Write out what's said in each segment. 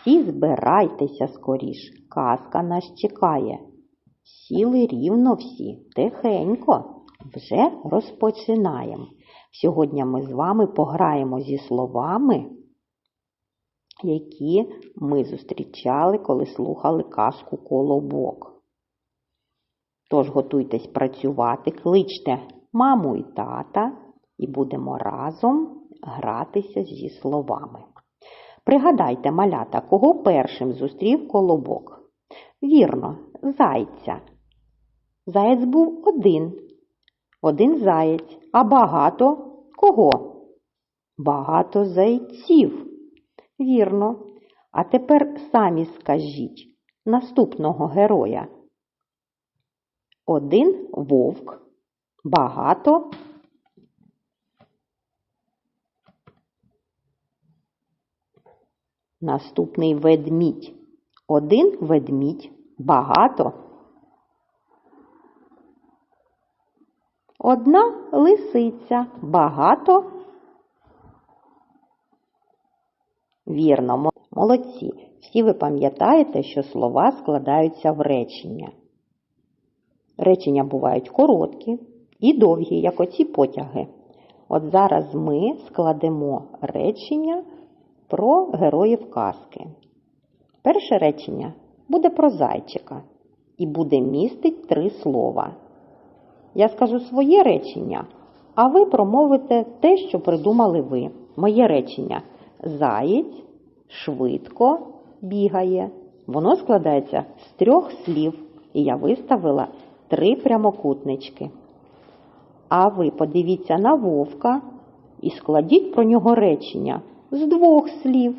Всі збирайтеся скоріш, казка нас чекає. Сіли рівно всі, тихенько, вже розпочинаємо. Сьогодні ми з вами пограємо зі словами, які ми зустрічали, коли слухали казку Колобок. Тож готуйтесь працювати, кличте маму і тата і будемо разом гратися зі словами. Пригадайте, малята, кого першим зустрів колобок? Вірно, зайця. Заєць був один. Один заєць. А багато кого? Багато зайців. Вірно. А тепер самі скажіть наступного героя. Один вовк, багато. Наступний ведмідь. Один ведмідь, багато. Одна лисиця, багато. Вірно, молодці. Всі ви пам'ятаєте, що слова складаються в речення. Речення бувають короткі і довгі, як оці потяги. От зараз ми складемо речення про героїв казки. Перше речення буде про зайчика і буде містить три слова. Я скажу своє речення, а ви промовите те, що придумали ви. Моє речення заєць швидко бігає. Воно складається з трьох слів, і я виставила три прямокутнички. А ви подивіться на вовка і складіть про нього речення з двох слів.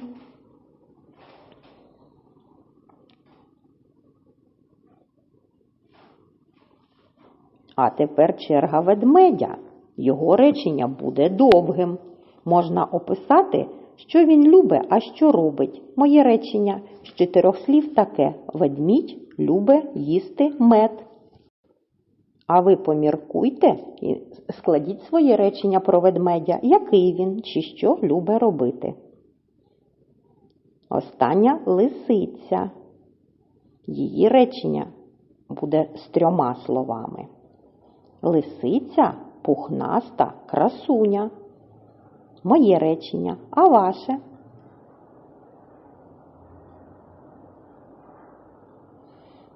А тепер черга ведмедя. Його речення буде довгим. Можна описати, що він любить, а що робить. Моє речення з чотирьох слів таке: ведмідь любить їсти мед. А ви поміркуйте і складіть своє речення про ведмедя, який він чи що любить робити. Остання лисиця. Її речення буде з трьома словами. Лисиця пухнаста красуня. Моє речення, а ваше?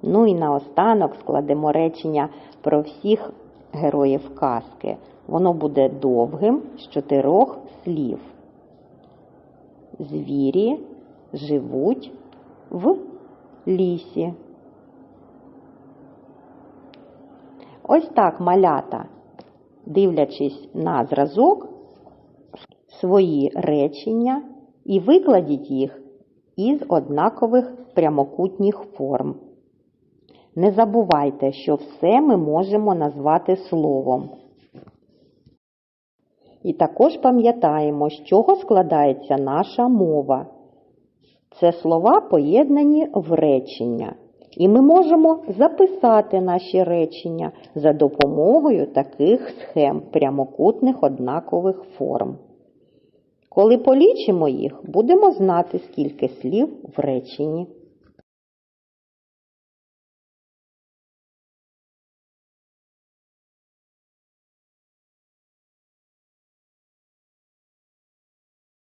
Ну і наостанок складемо речення про всіх героїв казки. Воно буде довгим з чотирьох слів. Звірі живуть в лісі. Ось так малята, дивлячись на зразок, свої речення і викладіть їх із однакових прямокутніх форм. Не забувайте, що все ми можемо назвати словом. І також пам'ятаємо, з чого складається наша мова. Це слова поєднані в речення. І ми можемо записати наші речення за допомогою таких схем прямокутних однакових форм. Коли полічимо їх, будемо знати, скільки слів в реченні.